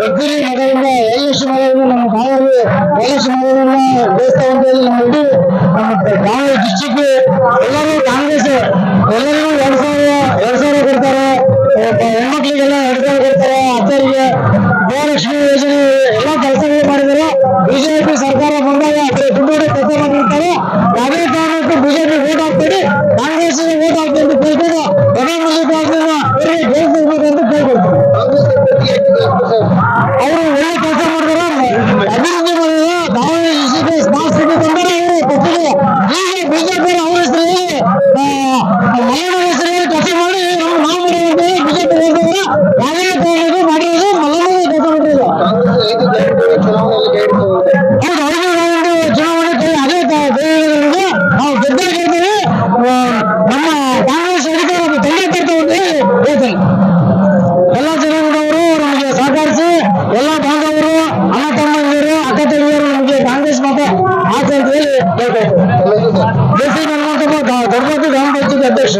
ಬಗ್ಗರಿ ಮಗದಿಂದ LS ಮಗದಿಂದ ನಮ್ಮ Davanagere LS ಮಗದಿಂದ ದೇವಸ್ಥಾನದಲ್ಲಿ ನಮ್ಮ ಇಡೀ ನಮ್ಮ ದಾವಣಗೆರೆ ಡಿಸ್ಟಿಕ್ ಎಲ್ಲರೂ ಕಾಂಗ್ರೆಸ್ ಎಲ್ಲರಿಗೂ ಎರಡ್ ಸಾವಿರ ಎರಡ್ ಸಾವಿರ ಕೊಡ್ತಾರೆ ಹೆಣ್ಮಕ್ಳಿಗೆಲ್ಲ ಎರಡ್ ಸಾವಿರ ಕೊಡ್ತಾರೆ ಅತ್ತರಿಗೆ ಗೃಹಲಕ್ಷ್ಮಿ ಯೋಜನೆ ಎಲ್ಲ ಕೆಲಸಗಳು ಮಾಡಿದ್ದಾರೆ ಬಿಜೆಪಿ ಸರ್ಕಾರ ಬಂದಾಗ ಅದ್ರ ದುಡ್ಡು ಕೆಲಸ ಮಾಡಿರ್ತಾರೆ ಯಾವುದೇ ಕಾರಣಕ್ಕೂ ಬಿಜೆಪಿ ಓಟ್ ಹಾಕ್ತೀವಿ ಕಾಂಗ್ರೆಸ್ ವೋಟ್ ಹಾಕ್ಬೇಕು ಅಂತ ಕೇಳ್ಕೊಂಡು ಅವರು ಒಳ್ಳೆ ಕೆಲಸ ಮಾಡಿದ್ರು. ಅಭಿವೃದ್ಧಿ ಮಾಡಿದ್ರು. ದಾವಣಗೆರೆ ಸಿಟಿ ಸ್ಮಾರ್ಟ್ ಸಿಟಿ ತಂದರೆ ಅವರು ಕೊಟ್ಟಿದೆ. ಈಗ ಬಿಜೆಪಿ ಅವ್ರ ಹೆಸರಲ್ಲಿ ಮಲ್ಲಣ್ಣ ಹೆಸರಲ್ಲಿ ಕೆಲಸ ಮಾಡಿ ನಾವು ನಾವು ಮಾಡಿದ್ರೆ ಬಿಜೆಪಿ ಹೋಗಿದ್ರೆ ಯಾವುದೇ ಕಾರಣಕ್ಕೂ ಮಾಡಿರೋದು ಮಲ್ಲಣ್ಣ ಕೆಲಸ ಮಾಡಿರೋದು. देखो जैसे मनमोहन सिंह धर्मों के ग्राम पंचायत अध्यक्ष